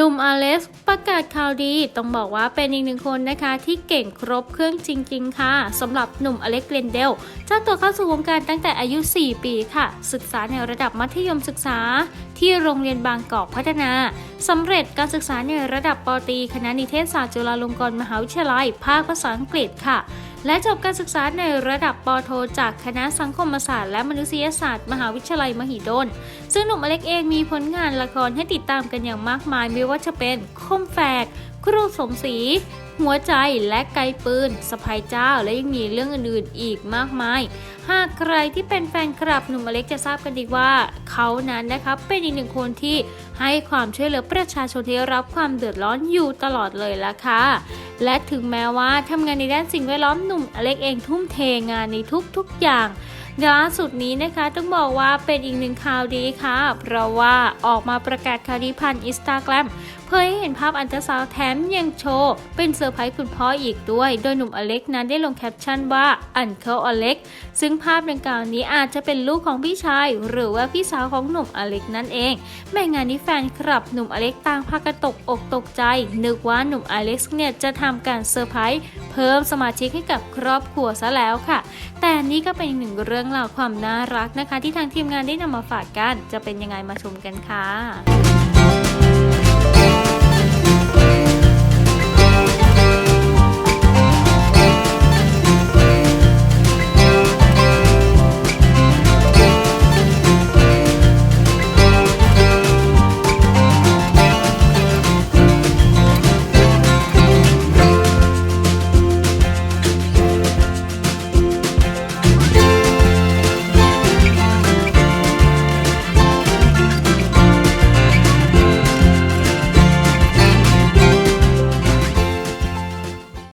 หนุ่มอเล็กซ์ประกาศข่าวดี ต้องบอกว่าเป็นอีกหนึ่งคนนะคะ ที่เก่งครบเครื่องจริง ๆ ค่ะสำหรับหนุ่มอเล็กเกรนเดลเจ้าตัวเข้าสู่วงการตั้งแต่อายุ 4 ปีค่ะ ศึกษาในระดับมัธยมศึกษา ที่โรงเรียนบางกอกพัฒนาสำเร็จการศึกษาในระดับปตรีคณะนิเทศศาสตร์จุฬาลงกรณ์มหาวิทยาลัย ภาคภาษาอังกฤษค่ะ และจบการศึกษาในระดับปโท จากคณะสังคมศาสตร์และมนุษยศาสตร์ มหาวิทยาลัยมหิดล ซึ่งหนุ่มอเล็กเองมีผลงานละครให้ติดตามกันอย่างมากมายไม่ว่าจะเป็นคมแฝก ครูสมศรีหัวใจและไกลปืนสะพายเจ้าและยังมีเรื่องอื่นๆอีกมากมาย หากใครที่เป็นแฟนคลับหนุ่มอเล็กจะทราบกันดีว่าเขานั้นนะคะเป็นอีกหนึ่งคนที่ให้ความช่วยเหลือประชาชนที่รับความเดือดร้อนอยู่ตลอดเลยละค่ะ และถึงแม้ว่าทำงานในด้านสิ่งแวดล้อมหนุ่มอเล็กเองทุ่มเทงานในทุกๆอย่างล่าสุดนี้นะคะต้องบอกว่าเป็นอีกหนึ่งข่าวดีค่ะ เพราะว่าออกมาประกาศข่าวดีผ่านอินสตาแกรม เผยให้เห็นภาพอันตราซาวแถมยังโชว์ เป็นเซอร์ไพรส์คุณพ่ออีกด้วย โดยหนุ่มอเล็กนั้นได้ลงแคปชั่นว่าอันเคิลอเล็กซึ่งภาพดังกล่าวนี้อาจจะเป็นลูกของพี่ชาย หรือว่าพี่สาวของหนุ่มอเล็กนั่นเอง แม่งานนี้แฟนคลับหนุ่มอเล็กต่างพากันตกอกตกใจ นึกว่าหนุ่มอเล็กเนี่ยจะทำการเซอร์ไพรส์เพิ่มสมาชิกให้กับครอบครัวซะแล้วค่ะ แต่นี่ก็เป็นหนึ่งเรื่องราวความน่ารักนะคะ ที่ทางทีมงานได้นำมาฝากกัน จะเป็นยังไงมาชมกันค่ะ